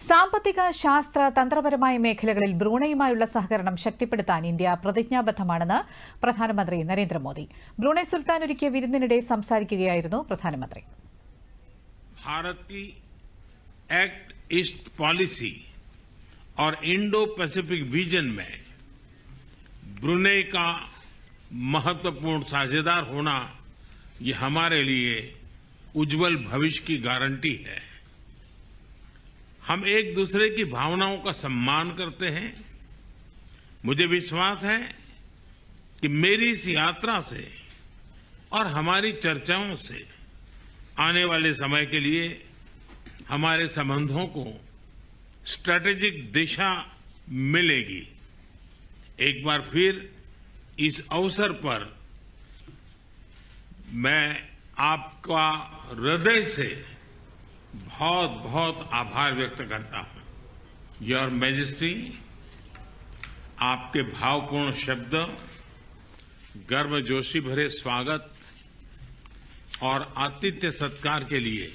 സാമ്പത്തിക ശാസ്ത്ര തന്ത്രപരമായ മേഖലകളിൽ ബ്രൂണയുമായുള്ള സഹകരണം ശക്തിപ്പെടുത്താൻ ഇന്ത്യ പ്രതിജ്ഞാബദ്ധമാണെന്ന് പ്രധാനമന്ത്രി നരേന്ദ്രമോദി ബ്രൂണൈ സുൽത്താൻ ഒരുക്കിയ വിരുന്നിനിടെ സംസാരിക്കുകയായിരുന്നു പ്രധാനമന്ത്രി भारत की एक्ट ईस्ट पॉलिसी और इंडो पैसिफिक विजन में ब्रुनेई का महत्वपूर्ण साझेदार होना ये हमारे लिए उज्जवल भविष्य की गारंटी है हम एक दूसरे की भावनाओं का सम्मान करते हैं। मुझे विश्वास है कि मेरी इस यात्रा से और हमारी चर्चाओं से आने वाले समय के लिए हमारे संबंधों को स्ट्रैटेजिक दिशा मिलेगी। एक बार फिर इस अवसर पर मैं आपका हृदय से बहुत बहुत आभार व्यक्त करता हूँ। योर मैजेस्टी आपके भावपूर्ण शब्द गर्मजोशी भरे स्वागत और आतिथ्य सत्कार के लिए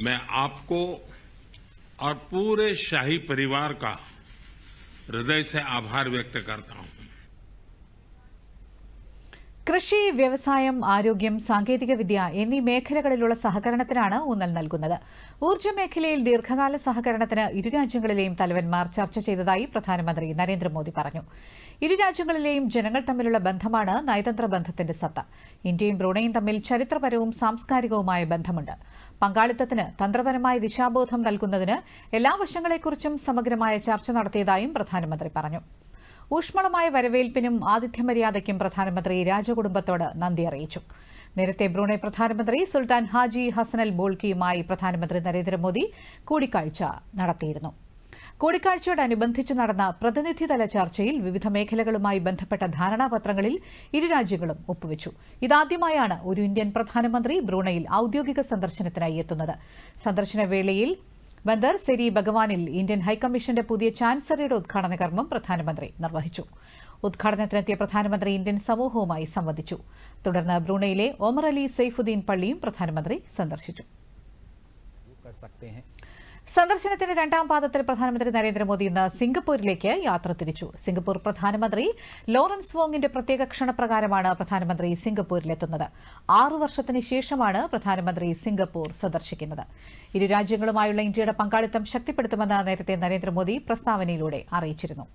मैं आपको और पूरे शाही परिवार का हृदय से आभार व्यक्त करता हूँ। കൃഷി വ്യവസായം ആരോഗ്യം സാങ്കേതികവിദ്യ എന്നീ മേഖലകളിലുള്ള സഹകരണത്തിനാണ് ഊന്നൽ നൽകുന്നത്. ഊർജ മേഖലയിൽ ദീർഘകാല സഹകരണത്തിന് ഇരു രാജ്യങ്ങളിലെയും തലവന്മാർ ചർച്ച ചെയ്തതായി പ്രധാനമന്ത്രി നരേന്ദ്രമോദി പറഞ്ഞു. ഇരു രാജ്യങ്ങളിലെയും ജനങ്ങൾ തമ്മിലുള്ള ബന്ധമാണ് നയതന്ത്ര ബന്ധത്തിന്റെ സത്ത. ഇന്ത്യയും ബ്രൂണയും തമ്മിൽ ചരിത്രപരവും സാംസ്കാരികവുമായ ബന്ധമുണ്ട്. പങ്കാളിത്തത്തിന് തന്ത്രപരമായ ദിശാബോധം നൽകുന്നതിന് എല്ലാ വശങ്ങളെക്കുറിച്ചും സമഗ്രമായ ചർച്ച നടത്തിയതായും പ്രധാനമന്ത്രി പറഞ്ഞു. ഊഷ്മളമായ വരവേൽപ്പിനും ആതിഥ്യമര്യാദയ്ക്കും പ്രധാനമന്ത്രി രാജകുടുംബത്തോട് നന്ദി അറിയിച്ചു. നേരത്തെ ബ്രൂണൈ പ്രധാനമന്ത്രി സുൽത്താൻ ഹാജി ഹസനൽ ബോൾക്കിയുമായി പ്രധാനമന്ത്രി നരേന്ദ്രമോദി കൂടിക്കാഴ്ച നടത്തിയിരുന്നു. കൂടിക്കാഴ്ചയോടനുബന്ധിച്ച് നടന്ന പ്രതിനിധിതല ചർച്ചയിൽ വിവിധ മേഖലകളുമായി ബന്ധപ്പെട്ട ധാരണാപത്രങ്ങളിൽ ഇരു രാജ്യങ്ങളും ഒപ്പുവച്ചു. ഇതാദ്യമായാണ് ഒരു ഇന്ത്യൻ പ്രധാനമന്ത്രി ബ്രൂണയിൽ ഔദ്യോഗിക സന്ദർശനത്തിനായി എത്തുന്നത്. സന്ദർശന വേളയിൽ ബന്ദർസെരി ഭഗവാനിൽ ഇന്ത്യൻ ഹൈക്കമ്മീഷന്റെ പുതിയ ചാൻസലറിയുടെ ഉദ്ഘാടന കർമ്മം പ്രധാനമന്ത്രി നിർവഹിച്ചു. ഉദ്ഘാടനത്തിനെത്തിയ പ്രധാനമന്ത്രി ഇന്ത്യൻ സമൂഹവുമായി സംവദിച്ചു. തുടർന്ന് ബ്രൂണയിലെ ഒമർ അലി സൈഫുദ്ദീൻ പള്ളിയും പ്രധാനമന്ത്രി സന്ദർശിച്ചു. സന്ദർശനത്തിന്റെ രണ്ടാം പാദത്തിൽ പ്രധാനമന്ത്രി നരേന്ദ്രമോദി ഇന്ന് സിംഗപ്പൂരിലേക്ക് യാത്ര തിരിച്ചു. സിംഗപ്പൂർ പ്രധാനമന്ത്രി ലോറൻസ് വോങ്ങിന്റെ പ്രത്യേക ക്ഷണപ്രകാരമാണ് പ്രധാനമന്ത്രി സിംഗപ്പൂരിലെത്തുന്നത്. ആറു വർഷത്തിന് ശേഷമാണ് പ്രധാനമന്ത്രി സിംഗപ്പൂർ സന്ദർശിക്കുന്നത്. ഇരു രാജ്യങ്ങളുമായുള്ള ഇന്ത്യയുടെ പങ്കാളിത്തം ശക്തിപ്പെടുത്തുമെന്ന് നേരത്തെ നരേന്ദ്രമോദി പ്രസ്താവനയിലൂടെ അറിയിച്ചിരുന്നു.